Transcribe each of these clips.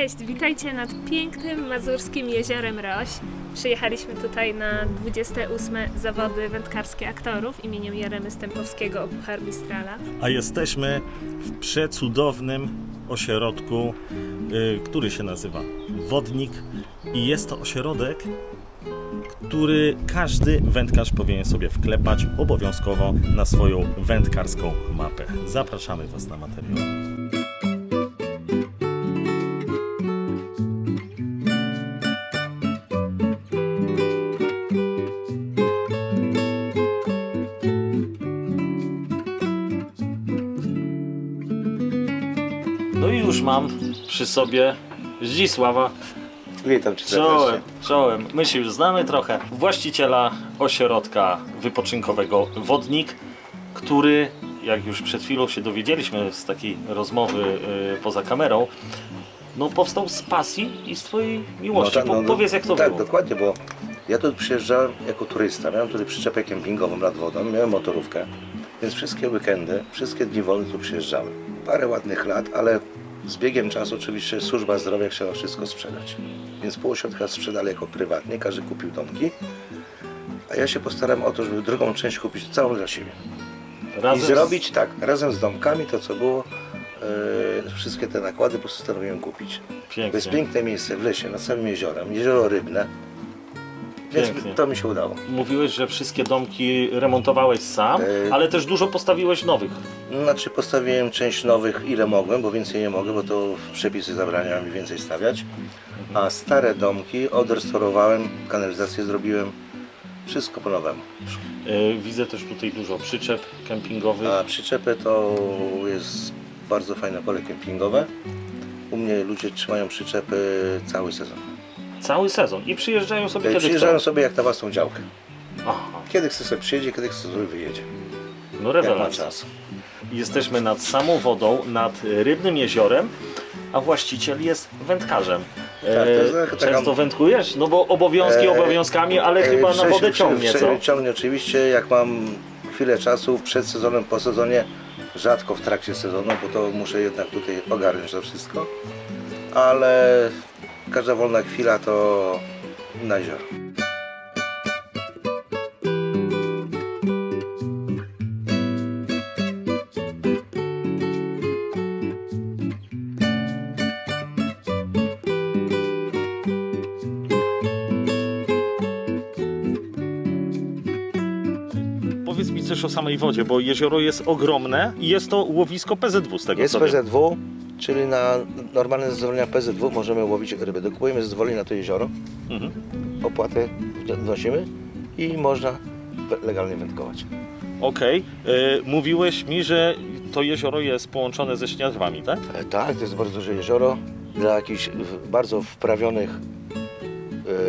Cześć, witajcie nad pięknym mazurskim jeziorem Roś. Przyjechaliśmy tutaj na 28 zawody wędkarskie aktorów imieniem Jeremy Stępowskiego o Puchar Mistrala. A jesteśmy w przecudownym ośrodku, y, który się nazywa Wodnik i jest to ośrodek, który każdy wędkarz powinien sobie wklepać obowiązkowo na swoją wędkarską mapę. Zapraszamy Was na materiał. Przy sobie Zdzisława Witam Cię Czołem, serdecznie. czołem. My się już znamy trochę. Właściciela ośrodka wypoczynkowego Wodnik, który, jak już przed chwilą się dowiedzieliśmy z takiej rozmowy y, poza kamerą, no powstał z pasji i z Twojej miłości. tak, Po, powiedz jak to tak, było. dokładnie, bo ja tu przyjeżdżałem jako turysta, miałem tutaj przyczepę kempingową nad wodą, miałem motorówkę, więc wszystkie weekendy, wszystkie dni wolne tu przyjeżdżałem. Parę ładnych lat, ale z biegiem czasu oczywiście służba zdrowia chciała wszystko sprzedać. Więc pół ośrodka sprzedali jako prywatnie, każdy kupił domki, a ja się postarałem o to, żeby drugą część kupić całą dla siebie. Razem I zrobić tak, razem z domkami to co było, e, wszystkie te nakłady postanowiłem kupić. Z... To jest Pięknie. piękne miejsce w lesie, nad samym jeziorem, jezioro rybne. Więc Pięknie. to mi się udało. Mówiłeś, że wszystkie domki remontowałeś sam, Y- ale też dużo postawiłeś nowych. Znaczy postawiłem część nowych ile mogłem, bo więcej nie mogę, bo to przepisy zabraniają mi więcej stawiać. A stare domki odrestaurowałem, kanalizację zrobiłem, wszystko po nowemu. Y, Widzę też tutaj dużo przyczep kempingowych. A przyczepy to jest bardzo fajne pole kempingowe. U mnie ludzie trzymają przyczepy cały sezon. Cały sezon. I przyjeżdżają sobie kiedy Przyjeżdżają chcą. sobie jak na własną działkę. Aha, Kiedy chce sobie przyjedzie, kiedy chce sobie wyjedzie. No rewelacja. czas. Jesteśmy nad samą wodą, nad rybnym jeziorem, a właściciel jest wędkarzem. Tak, to jest E, taka- Często wędkujesz? No bo obowiązki E, obowiązkami, ale E, chyba na wodę ciągnie, wcześniej co? Ciągnie oczywiście, jak mam chwilę czasu przed sezonem, po sezonie, rzadko w trakcie sezonu, bo to muszę jednak tutaj ogarnąć to wszystko, ale każda wolna chwila to na jezioro. Coś o samej wodzie, bo jezioro jest ogromne i jest to łowisko PZW z tego Jest co wiem. PZW, czyli na normalne zezwolenia PZW możemy łowić ryby. Dokupujemy zezwolenie na to jezioro, Mhm. opłatę wnosimy i można we- legalnie wędkować. Okej. E, Mówiłeś mi, że to jezioro jest połączone ze Śniadwami, tak? E, Tak, to jest bardzo duże jezioro. Dla jakichś w- bardzo wprawionych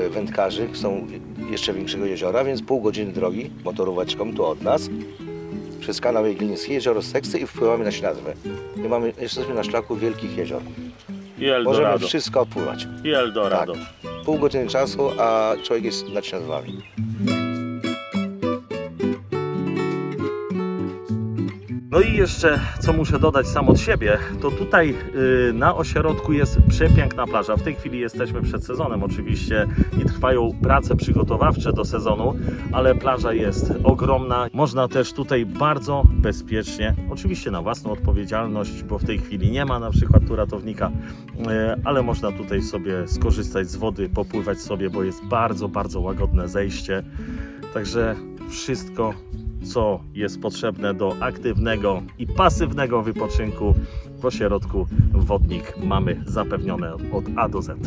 e, wędkarzy są jeszcze większego jeziora, więc pół godziny drogi motoróweczką tu od nas przez kanał Jegliński, jezioro Seksy i wpływamy na Śniadwę. I mamy, jesteśmy na szlaku wielkich jezior. I Możemy wszystko opływać. I Eldorado. Pół godziny czasu, a człowiek jest nad Śniadwami. No i jeszcze, co muszę dodać sam od siebie, to tutaj y, na ośrodku jest przepiękna plaża. W tej chwili jesteśmy przed sezonem oczywiście i trwają prace przygotowawcze do sezonu, ale plaża jest ogromna. Można też tutaj bardzo bezpiecznie, oczywiście na własną odpowiedzialność, bo w tej chwili nie ma na przykład tu ratownika, y, ale można tutaj sobie skorzystać z wody, popływać sobie, bo jest bardzo, bardzo łagodne zejście. Także wszystko co jest potrzebne do aktywnego i pasywnego wypoczynku w ośrodku Wodnik mamy zapewnione od A do Z.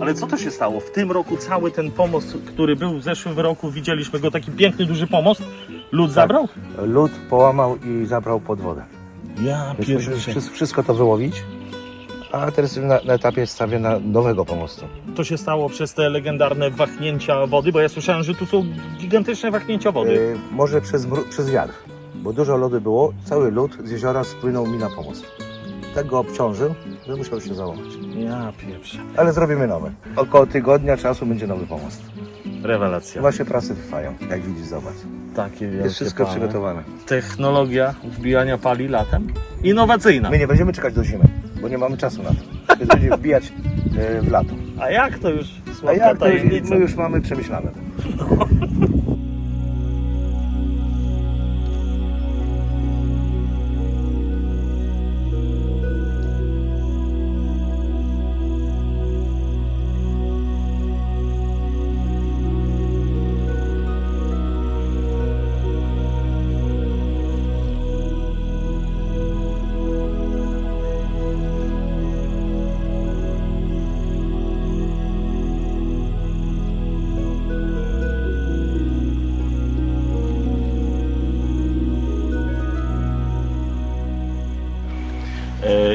Ale co to się stało? W tym roku cały ten pomost, który był w zeszłym roku, widzieliśmy go, taki piękny, duży pomost, lud zabrał? Lód połamał i zabrał pod wodę. Ja Więc musimy wszystko to wyłowić. A teraz na, na etapie stawiania nowego pomostu. To się stało przez te legendarne wahnięcia wody, bo ja słyszałem, że tu są gigantyczne wahnięcia wody. Yy, może przez, przez wiatr, bo dużo lodu było. Cały lód z jeziora spłynął mi na pomost. tak go obciążył, że musiał się założyć. Ja pieprzę. Ale zrobimy nowe. Około tygodnia czasu będzie nowy pomost. Rewelacja. Właśnie prace trwają, jak widzisz, zobacz. Takie Jest wszystko pale. przygotowane. Technologia wbijania pali latem? Innowacyjna. My nie będziemy czekać do zimy, bo nie mamy czasu na to. Więc będziemy wbijać e, w lato. A jak to już A słodka jak to już, tajemnica? my już mamy przemyślane.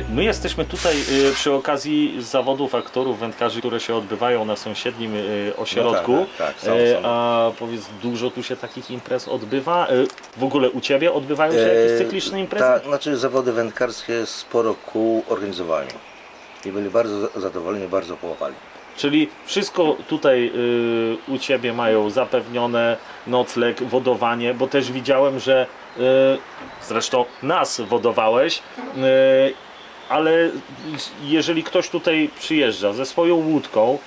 My jesteśmy tutaj e, przy okazji zawodów aktorów wędkarzy, które się odbywają na sąsiednim e, ośrodku. No tak, tak, tak, są, E, są. A powiedz, dużo tu się takich imprez odbywa? E, W ogóle u Ciebie odbywają się jakieś E, cykliczne imprezy? Tak, znaczy zawody wędkarskie sporo kół organizowali. I byli bardzo za- zadowoleni, bardzo połapali. Czyli wszystko tutaj y, u Ciebie mają zapewnione, nocleg, wodowanie, bo też widziałem, że y, zresztą nas wodowałeś, y, ale jeżeli ktoś tutaj przyjeżdża ze swoją łódką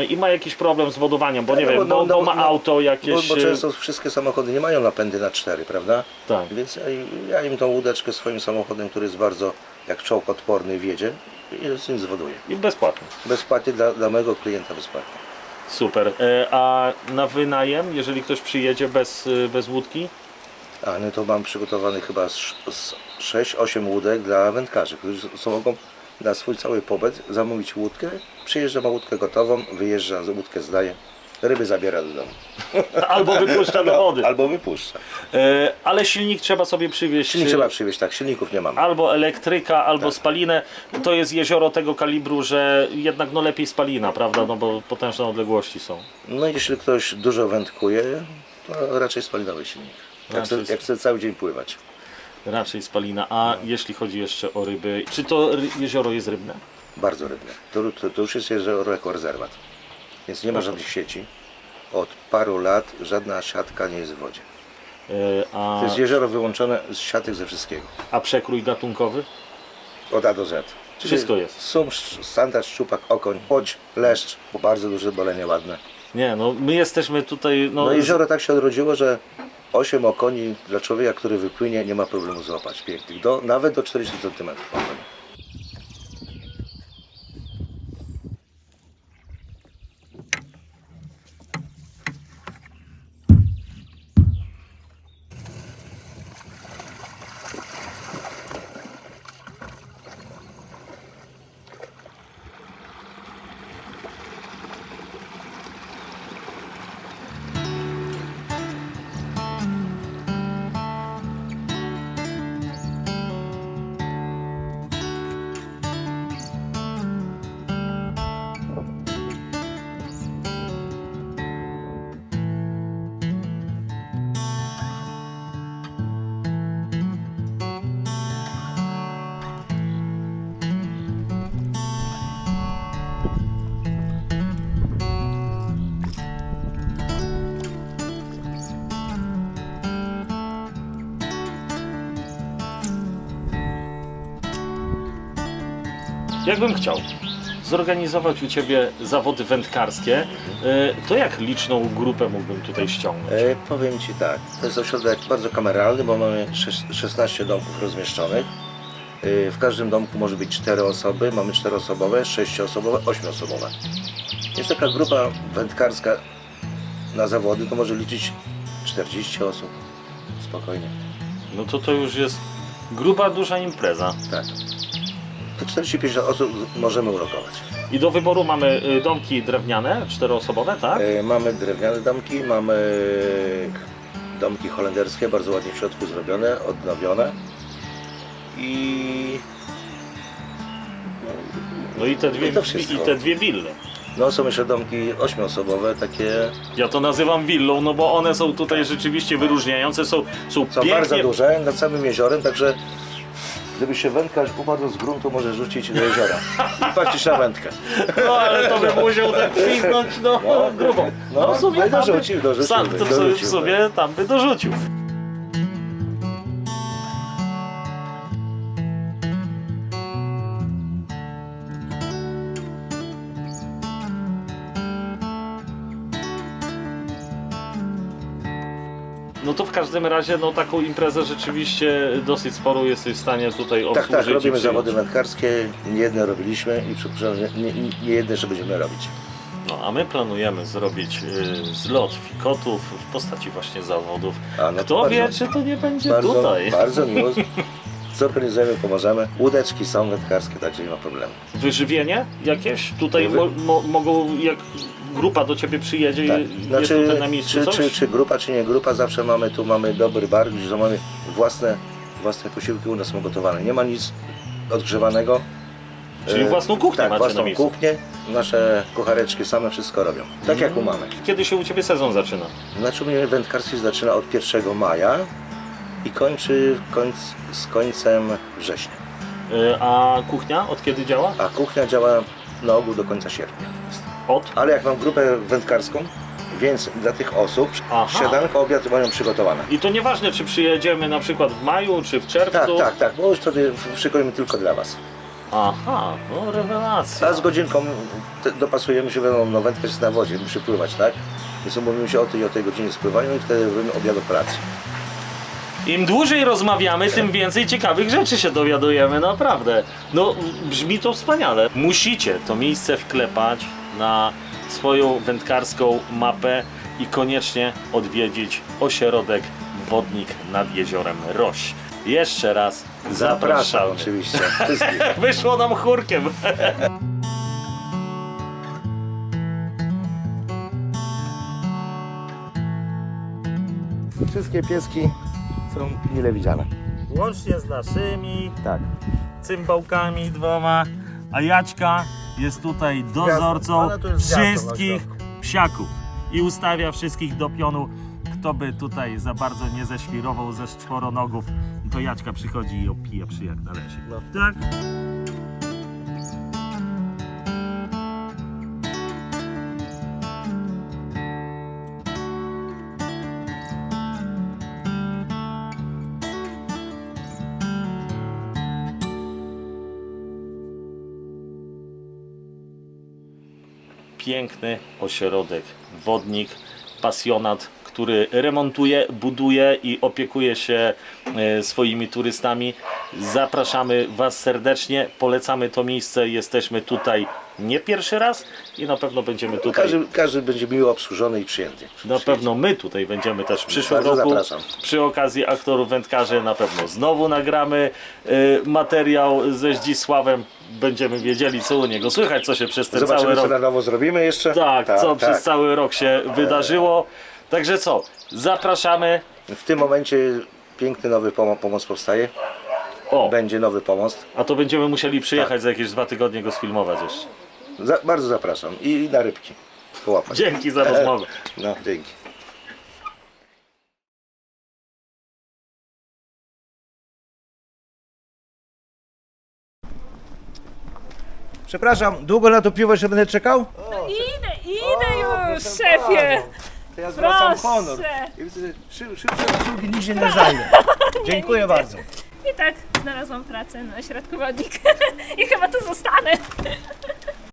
y, i ma jakiś problem z wodowaniem, bo nie No, wiem, bo- bo, no, bo ma no, auto Bo, jakieś... bo y, często wszystkie samochody nie mają napędy na cztery, prawda? Tak. Więc ja, ja im tą łódeczkę swoim samochodem, który jest bardzo jak czołg odporny wiedzie, i z nim zwoduję. I bezpłatnie. Bezpłatnie dla, dla mojego klienta bezpłatnie. Super. E, A na wynajem, jeżeli ktoś przyjedzie bez, y, bez łódki? A no to mam przygotowany chyba 6-8 łódek dla wędkarzy, którzy są mogą na swój cały pobyt zamówić łódkę, przyjeżdża ma łódkę gotową, wyjeżdża, łódkę zdaje, ryby zabiera do domu. Albo wypuszcza do wody. Albo wypuszcza. E, Ale silnik trzeba sobie przywieźć. Silnik y, trzeba przywieźć, tak, silników nie mamy. albo elektryka, albo Tak. spalinę. To jest jezioro tego kalibru, że jednak no lepiej spalina, prawda? No bo potężne odległości są. No i jeśli ktoś dużo wędkuje, to raczej spalinowy silnik. Jak chce, jak chce cały dzień pływać. Raczej spalina. A No. jeśli chodzi jeszcze o ryby, czy to jezioro jest rybne? Bardzo rybne. To, to, to już jest jezioro jako rezerwat. Więc nie ma żadnych sieci. Od paru lat żadna siatka nie jest w wodzie. E, A, To jest jezioro wyłączone z siatek ze wszystkiego. a przekrój gatunkowy? Od A do Z. Czyli Wszystko jest. Sum, sz- standard, szczupak, okoń, łódź, leszcz, bo bardzo duże bolenie ładne. Nie, no my jesteśmy tutaj. No, No jezioro tak się odrodziło, że 8 okoni dla człowieka, który wypłynie, nie ma problemu złapać pięknych. Do, nawet do 40 cm. Jakbym chciał zorganizować u Ciebie zawody wędkarskie, e, to jak liczną grupę mógłbym tutaj ściągnąć? E, powiem Ci tak, to jest ośrodek bardzo kameralny, bo mamy szes- 16 domków rozmieszczonych. E, w każdym domku może być 4 osoby, mamy 4-osobowe, 6-osobowe, 8-osobowe. Jest taka grupa wędkarska na zawody, to może liczyć 40 osób. Spokojnie. No to to już jest gruba, duża impreza. Tak. To 45 osób możemy ulokować. I do wyboru mamy y, domki drewniane, czteroosobowe, tak? E, mamy drewniane domki, mamy domki holenderskie, bardzo ładnie w środku zrobione, odnowione. I No i te dwie, I to wszystko. i te dwie wille. no, są jeszcze domki ośmioosobowe, takie Ja to nazywam willą, no bo one są tutaj rzeczywiście wyróżniające, są, są są bardzo pięknie, duże, nad samym jeziorem, także Gdyby się wędkarz upadł z gruntu, może rzucić do jeziora. I patrzysz na wędkę. No ale to by musiał tak kwiznąć no, No, grubą. no, w sumie no tam by- dorzucił, dorzucił, Sam to w dorzucił, w sobie tam by dorzucił. No to w każdym razie no taką imprezę rzeczywiście dosyć sporą jesteś w stanie tutaj Tak, obsłużyć. tak, i robimy przyjąć. zawody wędkarskie. Nie jedne robiliśmy i przypuszczam, że nie, jedne jeszcze będziemy robić. No a my planujemy zrobić y, zlot fikotów w postaci właśnie zawodów. A, no to Kto wie, bardzo- czy to nie będzie Bardzo, tutaj. bardzo miło. Zorganizujemy, pomożemy. Łódeczki są wędkarskie, także nie ma problemu. Wyżywienie jakieś? Tutaj mo, mo, mogą, jak grupa do ciebie przyjedzie, Tak. jest Znaczy, tutaj na miejscu czy, coś? czy, czy grupa, czy nie grupa, zawsze mamy tu mamy dobry bar, gdzie mamy własne, własne posiłki u nas są gotowane. Nie ma nic odgrzewanego. Czyli E, własną kuchnię tak, macie własną na kuchnię. Nasze kuchareczki same wszystko robią. Tak jak u mamy. Kiedy się u Ciebie sezon zaczyna? Znaczy u mnie wędkarski zaczyna od 1 maja i kończy końc, z końcem września. Y, A kuchnia od kiedy działa? A kuchnia działa na ogół do końca sierpnia. Od? Ale jak mam grupę wędkarską, więc dla tych osób Aha. śniadanko, obiad mają przygotowane. I to nieważne, czy przyjedziemy na przykład w maju, czy w czerwcu. Tak, tak, tak, bo już wtedy szykujemy tylko dla Was. Aha, no rewelacja. A z godzinką te- dopasujemy się, wiadomo, no wędkarz jest na wodzie, musi pływać, tak? Więc umówimy się o tej i o tej godzinie spływają i wtedy robimy obiad pracy. Im dłużej rozmawiamy, tym więcej ciekawych rzeczy się dowiadujemy, naprawdę. No, brzmi to wspaniale. Musicie to miejsce wklepać na swoją wędkarską mapę i koniecznie odwiedzić ośrodek Wodnik nad jeziorem Roś. Jeszcze raz Zapraszam oczywiście wszystkich. Wyszło nam chórkiem. Wszystkie pieski są mile widziane. Łącznie z naszymi Tak. cymbałkami dwoma, a Jaćka jest tutaj dozorcą tu jest gwiazdą na wszystkich psiaków i ustawia wszystkich do pionu. Kto by tutaj za bardzo nie ześwirował ze czworonogów, to Jaćka przychodzi i opija przy jak należy. No. Tak? Piękny ośrodek, wodnik, pasjonat, który remontuje, buduje i opiekuje się e, swoimi turystami. Zapraszamy Was serdecznie, polecamy to miejsce, jesteśmy tutaj nie pierwszy raz i na pewno będziemy tutaj. Każdy, każdy będzie miło obsłużony i przyjęty. Na pewno my tutaj będziemy też w przyszłym Bardzo roku. zapraszam. Przy okazji aktorów wędkarzy na pewno znowu nagramy y, materiał ze Zdzisławem. Będziemy wiedzieli co u niego słychać, co się przez ten cały Zobaczymy, co rok na nowo zrobimy jeszcze. tak, co przez cały rok się wydarzyło. Także co, zapraszamy. W tym momencie piękny nowy pomo- pomost powstaje. O, Będzie nowy pomost. a to będziemy musieli przyjechać za jakieś dwa tygodnie go sfilmować jeszcze. Za, bardzo zapraszam. I na rybki. Połapać. Dzięki za rozmowę. No, dzięki. Przepraszam, długo na to piwo jeszcze będę czekał? Idę, idę już, szefie! To ja zwracam Proszę. honor. I widzę, że Szybsze nigdzie nie znajdę. Dziękuję bardzo. I tak znalazłam pracę na ośrodku wodnik. I chyba tu zostanę.